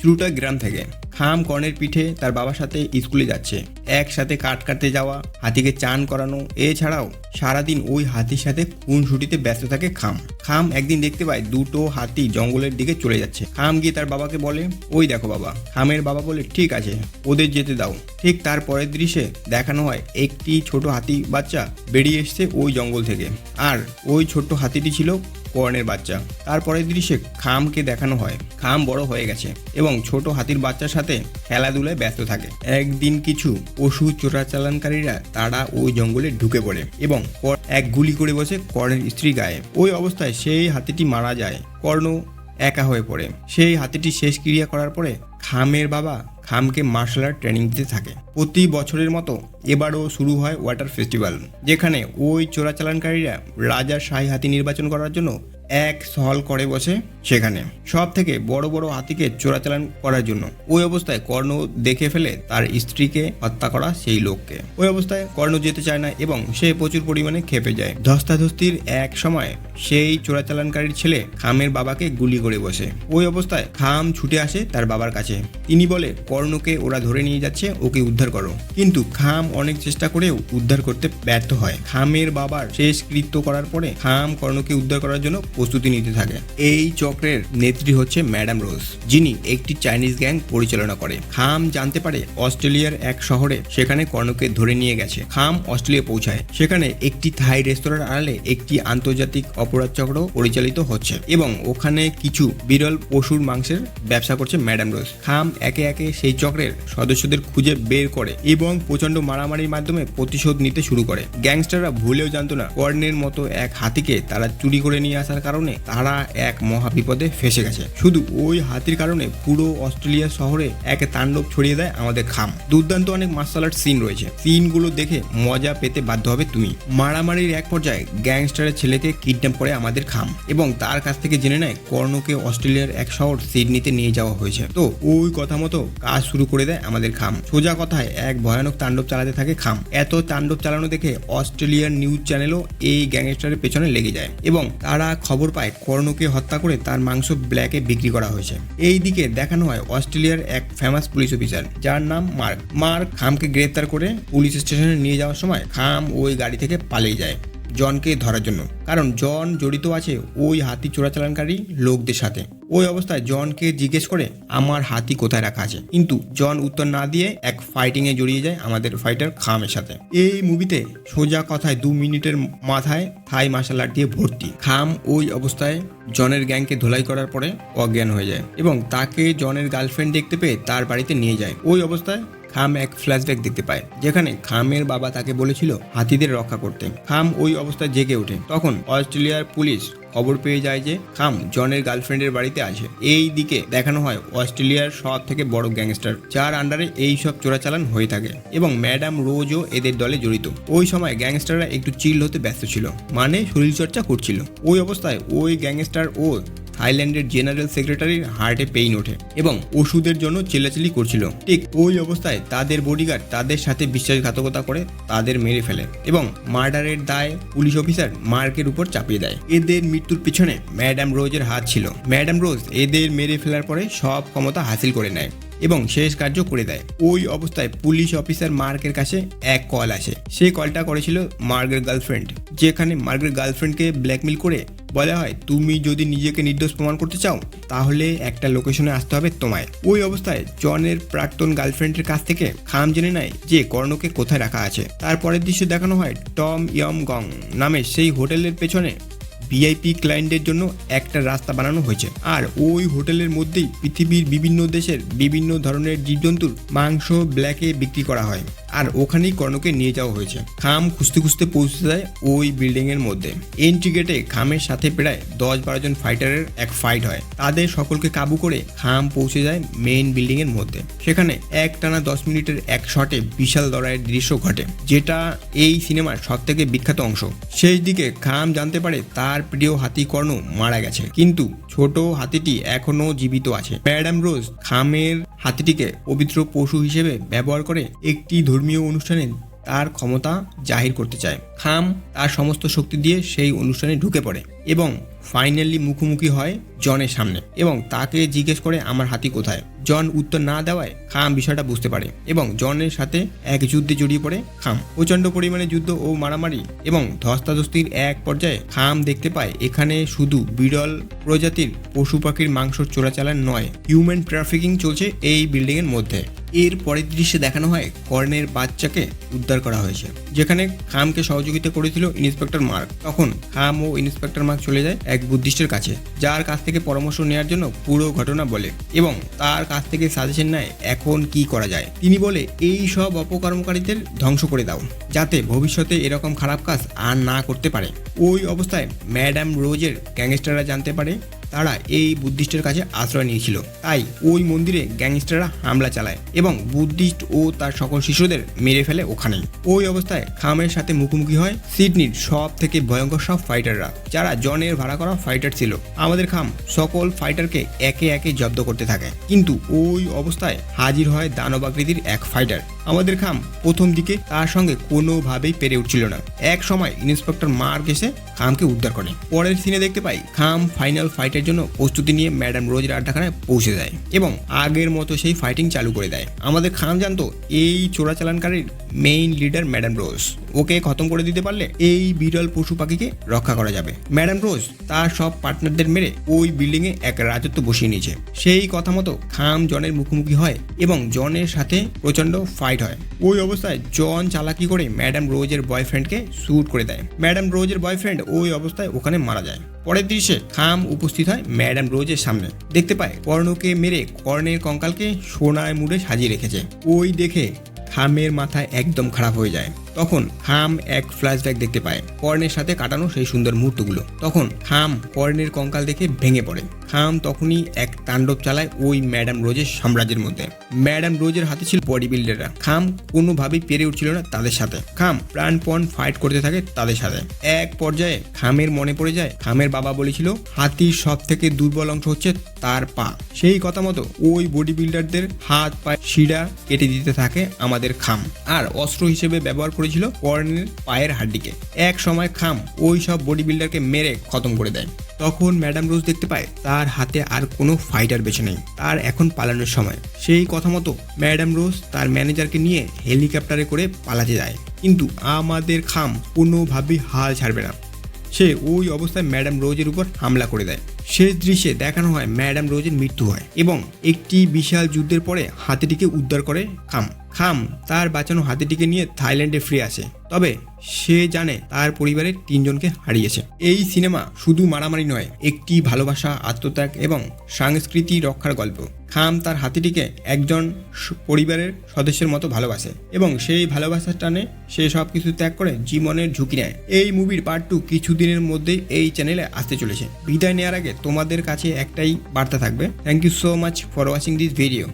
শুরুটা গ্রাম থেকে। খাম কর্ণের পিঠে তার বাবার সাথে স্কুলে যাচ্ছে। একসাথে কাট কাটতে যাওয়া, হাতিকে চান করানো, এছাড়াও সারাদিন ওই হাতির সাথে খুনসুটিতে ব্যস্ত থাকে খাম। খাম একদিন দেখতে পায় দুটো হাতি জঙ্গলের দিকে চলে যাচ্ছে। খাম গিয়ে তার বাবাকে বলে, ওই দেখো বাবা, খামের বাবা বলে, ঠিক আছে, ওদের যেতে দাও। ঠিক তার পরের দৃশ্যে দেখানো হয়, একটি ছোট হাতি বাচ্চা বেরিয়ে এসছে ওই জঙ্গল থেকে। আর ওই ছোট্ট হাতিটি ছিল কর্ণের বাচ্চা। তারপরের দৃশ্যে খামকে দেখানো হয়। খাম বড় হয়ে গেছে এবং ছোট হাতির বাচ্চার সাথে খেলাধুলায় ব্যস্ত থাকে। একদিন কিছু পশু চোরাচালানকারীরা তারা ওই জঙ্গলে ঢুকে পড়ে এবং এক গুলি করে বসে কর্ণের স্ত্রী গায়ে। ওই অবস্থায় সেই হাতিটি মারা যায়। কর্ণ একা হয়ে পড়ে। সেই হাতিটি শেষ ক্রিয়া করার পরে খামের বাবা খামকে মার্শাল আর্ট ট্রেনিং দিতে থাকে। প্রতি বছরের মতো এবারও শুরু হয় ওয়াটার ফেস্টিভ্যাল, যেখানে ওই চোরাচালানকারীরা রাজার শাহী হাতি নির্বাচন করার জন্য এক সহল করে বসে সেখানে। সব থেকে বড় বড় হাতিকে চোরাচালান করার জন্য। ওই অবস্থায় কর্ণ দেখে ফেলে তার স্ত্রীকে হত্যা করা সেই লোককে। ওই অবস্থায় কর্ণ যেতে চায় না এবং সে প্রচুর পরিমাণে খেপে যায়। ধস্তাধস্তির এক সময় সেই চোরাচালানকারীর ছেলে খামের বাবাকে গুলি করে বসে। ওই অবস্থায় খাম ছুটে আসে তার বাবার কাছে। তিনি বলে কর্ণকে ওরা ধরে নিয়ে যাচ্ছে, ওকে উদ্ধার করো। কিন্তু খাম অনেক চেষ্টা করেও উদ্ধার করতে ব্যর্থ হয়। খামের বাবার শেষ কৃত্য করার পরে খাম কর্ণকে উদ্ধার করার জন্য প্রস্তুতি নিতে থাকে। এই চক্রের নেত্রী হচ্ছে ম্যাডাম রোজ, যিনি একটি চাইনিজ গ্যাং পরিচালনা করে। খাম জানতে পারে অস্ট্রেলিয়ার এক শহরে সেখানে কর্ণকে ধরে নিয়ে গেছে। খাম অস্ট্রেলিয়া পৌঁছায়। সেখানে একটি থাই রেস্তোরাঁর আড়ালে একটি আন্তর্জাতিক অপরাধ চক্র পরিচালিত হচ্ছে এবং ওখানে কিছু বিরল পশুর মাংসের ব্যবসা করছে ম্যাডাম রোজ। খাম একে একে সেই চক্রের সদস্যদের খুঁজে বের করে এবং প্রচণ্ড মারামারির মাধ্যমে প্রতিশোধ নিতে শুরু করে। গ্যাংস্টাররা ভুলেও জানতো না কর্ণের মতো এক হাতিকে তারা চুরি করে নিয়ে আসার কারণে তারা এক মহা বিপদে ফেসে গেছে। শুধু ওই হাতির কারণে পুরো অস্ট্রেলিয়া শহরে এক তাণ্ডব ছড়িয়ে দেয় আমাদের খাম। দুর্দান্ত অনেক মার্শাল আর্ট সিন রয়েছে। সিনগুলো দেখে মজা পেতে বাধ্য হবে তুমি। মারামারির এক পর্যায়ে গ্যাংস্টারের ছেলেকে কিডন্যাপ করে আমাদের খাম এবং তার কাছ থেকে জেনে নেয় কর্ণকে অস্ট্রেলিয়ার এক শহর সিডনিতে নিয়ে যাওয়া হয়েছে। তো ওই কথা মতো কাজ শুরু করে দেয় আমাদের খাম। সোজা কথায় এক ভয়ানক তাণ্ডব চালাতে থাকে খাম। এত তাণ্ডব চালানো দেখে অস্ট্রেলিয়ার নিউজ চ্যানেলও এই গ্যাংস্টারের পেছনে লেগে যায় এবং তারা খবর পায় কর্ণকে হত্যা করে তার মাংস ব্ল্যাকে বিক্রি করা হয়েছে। এই দিকে দেখানো হয় অস্ট্রেলিয়ার এক ফেমাস পুলিশ অফিসার, যার নাম মার্ক। মার্ক খামকে গ্রেপ্তার করে পুলিশ স্টেশনে নিয়ে যাওয়ার সময় খাম ওই গাড়ি থেকে পালিয়ে যায়। জনকে ধরার জন্য। কারণ জন জড়িত আছে ওই হাতি চোরাচালানকারী লোকদের সাথে। ওই অবস্থায় জনকে জিজ্ঞেস করে, আমার হাতি কোথায় রাখা আছে? কিন্তু জন উত্তর না দিয়ে এক ফাইটিং এ জড়িয়ে যায় আমাদের ফাইটার খামের সাথে। এই মুভিতে সোজা কথায় দু মিনিটের মাথায় থাই মার্শাল আর্ট দিয়ে ভর্তি। খাম ওই অবস্থায় জনের গ্যাংকে ধোলাই করার পরে অজ্ঞান হয়ে যায় এবং তাকে জনের গার্লফ্রেন্ড দেখতে পেয়ে তার বাড়িতে নিয়ে যায়। ওই অবস্থায় খাম এক ফ্ল্যাশব্যাক দেখতে পায়, যেখানে খামের বাবা তাকে বলেছিল হাতিদের রক্ষা করতে। খাম ওই অবস্থায় জেগে ওঠে। তখন অস্ট্রেলিয়ার পুলিশ খবর পেয়ে যায় যে খাম জনের গার্লফ্রেন্ডের বাড়িতে আছে এই দিকে দেখানো হয় অস্ট্রেলিয়ার সব থেকে বড় গ্যাংস্টার, যার আন্ডারে এই সব চোরাচালান হয়ে থাকে এবং ম্যাডাম রোজও এদের দলে জড়িত। ওই সময় গ্যাংস্টাররা একটু চিল হতে ব্যস্ত ছিল মানে শরীরচর্চা করছিল। ওই অবস্থায় ওই গ্যাংস্টার ও থাইল্যান্ডের জেনারেল সেক্রেটারির হার্টে পেইন ওঠে এবং ওষুধের জন্য চিল্লাচিল্লি করছিল। ঠিক ওই অবস্থায় তাদের বডিগার্ড তাদের সাথে বিশ্বাসঘাতকতা করে তাদের মেরে ফেলে এবং মার্ডারের দায় পুলিশ অফিসার মার্কের উপর চাপিয়ে দেয়। এদের মৃত্যুর পিছনে ম্যাডাম রোজের হাত ছিল। ম্যাডাম রোজ এদের মেরে ফেলার পরে সব ক্ষমতা হাসিল করে নেয় এবং শেষ কার্য করে দেয়। ওই অবস্থায় পুলিশ অফিসার মার্কের কাছে এক কল আসে। সেই কলটা করেছিল মার্গের গার্লফ্রেন্ড, যেখানে মার্গের গার্লফ্রেন্ডকে ব্ল্যাকমেল করে বলা হয়, তুমি যদি নিজেকে নির্দোষ প্রমাণ করতে চাও, তাহলে একটা লোকেশনে আসতে হবে তোমায়। ওই অবস্থায় জনের প্রাক্তন গার্লফ্রেন্ডের কাছ থেকে খাম জেনে নেয় যে কর্ণকে কোথায় রাখা আছে। তারপরের দৃশ্য দেখানো হয় টম ইয়ম গং নামে সেই হোটেলের পেছনে। ভিআইপি ক্লায়েন্টের জন্য একটা রাস্তা বানানো হয়েছে। আর ওই হোটেলের মধ্যেই পৃথিবীর বিভিন্ন দেশের বিভিন্ন ধরনের জীবজন্তুর মাংস ব্ল্যাকে বিক্রি করা হয়। আর ওখানেই কর্ণকে নিয়ে যাওয়া হয়েছে। খাম খুঁজতে খুঁজতে পৌঁছে যায় ওই বিল্ডিং এর মধ্যে। এন্ট্রি গেটে খামের সাথে প্রায় দশ বারো জন ফাইটারের এক ফাইট হয়। তাদের সকলকে কাবু করে খাম পৌঁছে যায় মেইন বিল্ডিং এর মধ্যে। সেখানে এক টানা দশ মিনিটের এক শটে বিশাল লড়াইয়ের দৃশ্য ঘটে, যেটা এই সিনেমার সব থেকে বিখ্যাত অংশ। শেষ দিকে খাম জানতে পারে তার প্রিয় হাতি কর্ণ মারা গেছে। কিন্তু ছোট হাতিটি এখনও জীবিত আছে। ম্যাডাম রোজ খামের হাতিটিকে পবিত্র পশু হিসেবে ব্যবহার করে একটি ধর্মীয় অনুষ্ঠানে তার ক্ষমতা জাহির করতে চায়। খাম তার সমস্ত শক্তি দিয়ে সেই অনুষ্ঠানে ঢুকে পড়ে এবং ফাইনালি মুখোমুখি হয় জনের সামনে এবং তাকে জিজ্ঞেস করে, আমার হাতি কোথায়? জন উত্তর না দেওয়ায় খাম বিষয়টা বুঝতে পারে এবং জনের সাথে এক যুদ্ধে জড়িয়ে পড়ে খাম। প্রচণ্ড পরিমাণে যুদ্ধ ও মারামারি এবং ধস্তাধস্তির এক পর্যায়ে খাম দেখতে পায়, এখানে শুধু বিরল প্রজাতির পশু পাখির মাংস চোরাচালান নয় হিউম্যান ট্রাফিকিং চলছে এই বিল্ডিং এর মধ্যে। এর পরের দৃশ্যে দেখানো হয় কর্ণের বাচ্চাকে উদ্ধার করা হয়েছে, যেখানে খামকে সহযোগিতা করেছিল ইন্সপেক্টর মার্ক। তখন খাম ও ইন্সপেক্টর মার্ক চলে যায় এক বুদ্ধিস্টের কাছে, যার কাছ থেকে পরামর্শ নেওয়ার জন্য পুরো ঘটনা বলে এবং তার কাছ থেকে সাজেশন নেয় এখন কি করা যায়। তিনি বলে, এই সব অপকর্মকারীদের ধ্বংস করে দাও, যাতে ভবিষ্যতে এরকম খারাপ কাজ আর না করতে পারে। ওই অবস্থায় ম্যাডাম রোজের গ্যাংস্টাররা জানতে পারে তারা এই বুদ্ধিস্টের কাছে আশ্রয় নিয়েছিল। তাই ওই মন্দিরে গ্যাংস্টাররা হামলা চালায় এবং বুদ্ধিস্ট ও তার সকল শিশুদের মেরে ফেলে ওখানেই ওই অবস্থায় খামের সাথে মুখোমুখি হয় সিডনির সব থেকে ভয়ঙ্কর সব ফাইটাররা, যারা জনের ভাড়া করা ফাইটার ছিল। আমাদের খাম সকল ফাইটারকে একে একে জব্দ করতে থাকে। কিন্তু ওই অবস্থায় হাজির হয় দানবাকৃতির এক ফাইটার। আমাদের খাম প্রথম দিকে তার সঙ্গে কোনোভাবেই পেরে উঠছিল না। এক সময় ইন্সপেক্টর মার্ক এসে খামকে উদ্ধার করে। পরের সিনে দেখতে পাই, খাম ফাইনাল ফাইটের জন্য প্রস্তুতি নিয়ে ম্যাডাম রোজের আড্ডাখানায় পৌঁছে যায় এবং আগের মতো সেই ফাইটিং চালু করে দেয়। আমাদের খাম জানতো, এই চোরাচালানকারীর মেইন লিডার ম্যাডাম রোজ। ওকে খতম করে দিতে পারলে এই বিরল পশু পাখিকে রক্ষা করা যাবে। ম্যাডাম রোজ তার সব পার্টনারদের মেরে ওই বিল্ডিং এ এক রাজত্ব বসিয়ে নিয়েছে। সেই কথা মতো খাম জনের মুখোমুখি হয় এবং জনের সাথে প্রচণ্ড ফাইট হয়। ওই অবস্থায় জন চালাকি করে ম্যাডাম রোজের বয়ফ্রেন্ডকে শ্যুট করে দেয়। ম্যাডাম রোজের বয়ফ্রেন্ড ওই অবস্থায় ওখানে মারা যায়। পরের দৃশ্যে খাম উপস্থিত হয় ম্যাডাম রোজের সামনে। দেখতে পায় কর্ণকে মেরে কর্ণের কঙ্কালকে সোনায় মুড়ে সাজিয়ে রেখেছে। ওই দেখে খামের মাথায় একদম খারাপ হয়ে যায়। তখন হাম এক ফ্ল্যাশব্যাক দেখতে পায়। কর্ণের সাথে কাটানো সেই সুন্দর মুহূর্তগুলো। তখন হাম কর্ণের কঙ্কাল দেখে ভেঙে পড়ে। খাম তখনই এক তাণ্ডব চালায় ওই ম্যাডাম রোজের সাম্রাজ্যের মধ্যে। ম্যাডাম রোজের হাতে ছিল বডি বিল্ডাররা খাম কোনোভাবেই পেরে উঠছিল না তাদের সাথে। খাম প্রাণপণ ফাইট করতে থাকে তাদের সাথে। এক পর্যায়ে খামের মনে পড়ে যায় খামের বাবা বলেছিল হাতির সব থেকে দুর্বল অংশ হচ্ছে তার পা। সেই কথা মতো ওই বডি বিল্ডারদের হাত পা শিরা কেটে দিতে থাকে আমাদের খাম। আর অস্ত্র হিসেবে ব্যবহার করেছিল কর্নের পায়ের হাড্ডিকে। এক সময় খাম ওই সব বডি বিল্ডারকে মেরে খতম করে দেয়। তখন ম্যাডাম রোজ দেখতে পায় তার হাতে আর কোনো ফাইটার বেছে নেই। তার এখন পালানোর সময়। সেই কথা মতো ম্যাডাম রোজ তার ম্যানেজারকে নিয়ে হেলিকপ্টারে করে পালাতে যায়। কিন্তু আমাদের খাম কোনোভাবেই হাল ছাড়বে না। সে ওই অবস্থায় ম্যাডাম রোজের উপর হামলা করে দেয়। শেষ দৃশ্যে দেখানো হয় ম্যাডাম রোজের মৃত্যু হয় এবং একটি বিশাল যুদ্ধের পরে হাতিটিকে উদ্ধার করে খাম। খাম তার বাঁচানো হাতিটিকে নিয়ে থাইল্যান্ডে ফিরে আসে। তবে সে জানে তার পরিবারের তিনজনকে হারিয়েছে। এই সিনেমা শুধু মারামারি নয়, একটি ভালোবাসা, আত্মত্যাগ এবং সংস্কৃতি রক্ষার গল্প। খাম তার হাতিটিকে একজন পরিবারের সদস্যের মতো ভালোবাসে এবং সেই ভালোবাসার টানে সে সব কিছু ত্যাগ করে জীবনের ঝুঁকি নেয়। এই মুভির পার্ট টু কিছুদিনের মধ্যেই এই চ্যানেলে আসতে চলেছে। বিদায় নেওয়ার আগে তোমাদের কাছে একটাই বার্তা থাকবে। Thank you so much for watching this video